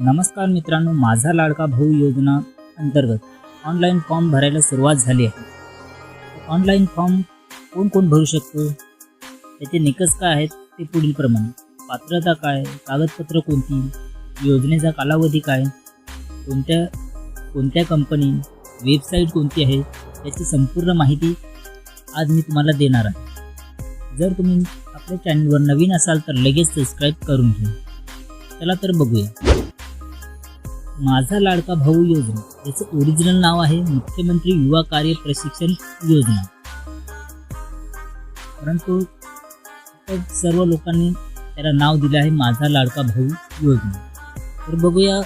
नमस्कार मित्रांनो माझा लाडका भाऊ योजना अंतर्गत ऑनलाईन फॉर्म भरायला सुरुवात झाली आहे. ऑनलाईन फॉर्म कोण कोण भरू शकतो? त्याचे निकष काय आहेत? ते पुढील प्रमाणे. पात्रता काय? कागदपत्र कोणती? योजनेचा कालावधी काय? कोणत्या कोणत्या कंपनी वेबसाईट कोणती आहे? याची संपूर्ण माहिती आज मी तुम्हाला देणार आहे. जर तुम्ही आपल्या चॅनलवर नवीन असाल तर लगेच सबस्क्राईब करून घ्या. चला तर बघूया. माझा लाडका भाऊ योजना याचं ओरिजिनल नाव आहे मुख्यमंत्री युवा कार्य प्रशिक्षण योजना. परंतु सर्व लोकांनी त्याला नाव दिलं आहे माझा लाडका भाऊ योजना. तर बघूया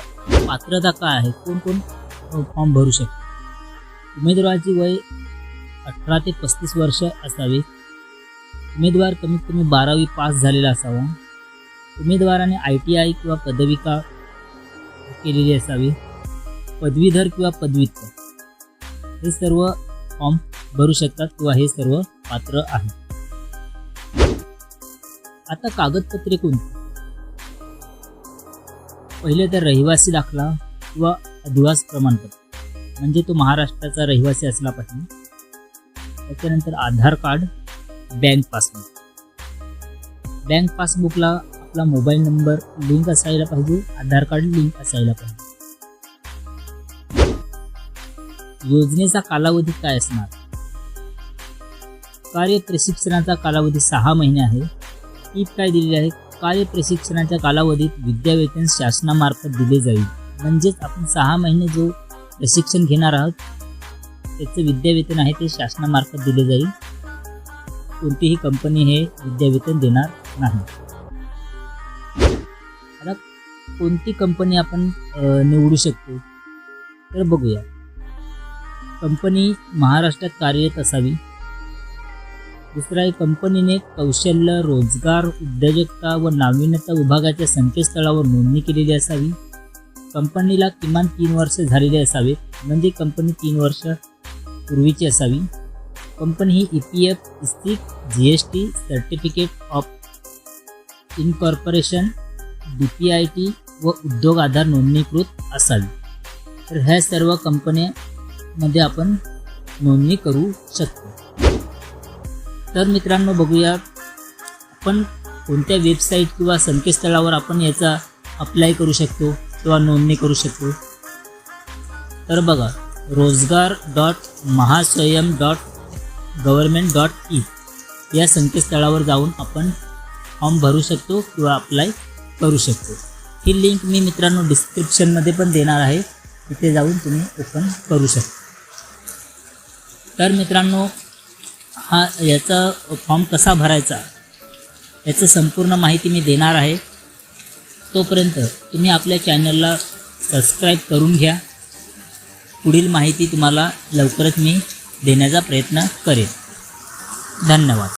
पात्रता काय आहे कोण कोण फॉर्म भरू शकतो. उमेदवाराची वय अठरा ते पस्तीस वर्ष असावे. उमेदवार कमीत कमी बारावी पास झालेला असावा. उमेदवाराने आय टी आय किंवा पदविका केलेली असावी. पदवीधर किंवा पदवीधर हे सर्व फॉर्म भरू शकतात किंवा हे सर्व पात्र आहे. आता कागदपत्रे कोणती? पहिले तर रहिवासी दाखला किंवा अधिवास प्रमाणपत्र. म्हणजे तो महाराष्ट्राचा रहिवासी असला पाहिजे. त्याच्यानंतर Aadhaar card bank passbook. Bank पासबुकला आपला मोबाईल नंबर लिंक असायला पाहिजे आधार कार्ड लिंक असायला पाहिजे. योजनेचा कालावधी काय असणार? कार्य प्रशिक्षणाचा कालावधी सहा महिने आहे. टीप काय दिलेली आहे? कार्य प्रशिक्षणाच्या कालावधीत विद्यावेतन शासनामार्फत दिले जाईल. म्हणजेच आपण सहा महिने जो प्रशिक्षण घेणार आहोत त्याचं विद्यावेतन आहे ते शासनामार्फत दिले जाईल. कोणतीही कंपनी हे विद्यावेतन देणार नाही. आता कोणती कंपनी आपण निवडू शकतो? तर बघूया. कंपनी महाराष्ट्रात कार्यरत असावी. दुसरा आहे कंपनीने कौशल्य रोजगार उद्योजकता व नाविन्यता विभागाच्या संकेतस्थळावर नोंदणी केलेली असावी. कंपनीला किमान तीन वर्ष झालेले असावेत म्हणजे कंपनी तीन वर्ष पूर्वीची असावी. कंपनी ही E P F इस्तिक G S T certificate of incorporation D P I T व उद्योग आधार नोंदणीकृत असावी. तर ह्या सर्व कंपन्यामध्ये आपण नोंदणी करू शकतो. तर मित्रांनो बघूया आपण कोणत्या वेबसाईट किंवा संकेतस्थळावर आपण याचा अप्लाय करू शकतो किंवा नोंदणी करू शकतो? तर बघा Rojgar dot Mahaswayam dot government dot E या संकेतस्थळावर जाऊन आपण फॉर्म भरू शकतो किंवा अप्लाय करू शकतो. ही लिंक मी मित्रांनो डिस्क्रिप्शनमध्ये पण देणार आहे. तिथे जाऊन तुम्ही ओपन करू शकता. तर मित्रांनो हा याचा फॉर्म कसा भरायचा याचं संपूर्ण माहिती मी देणार आहे. तोपर्यंत तुम्ही आपल्या चॅनलला सबस्क्राईब करून घ्या. पुढील माहिती तुम्हाला लवकरच मी देण्याचा प्रयत्न करेन. धन्यवाद.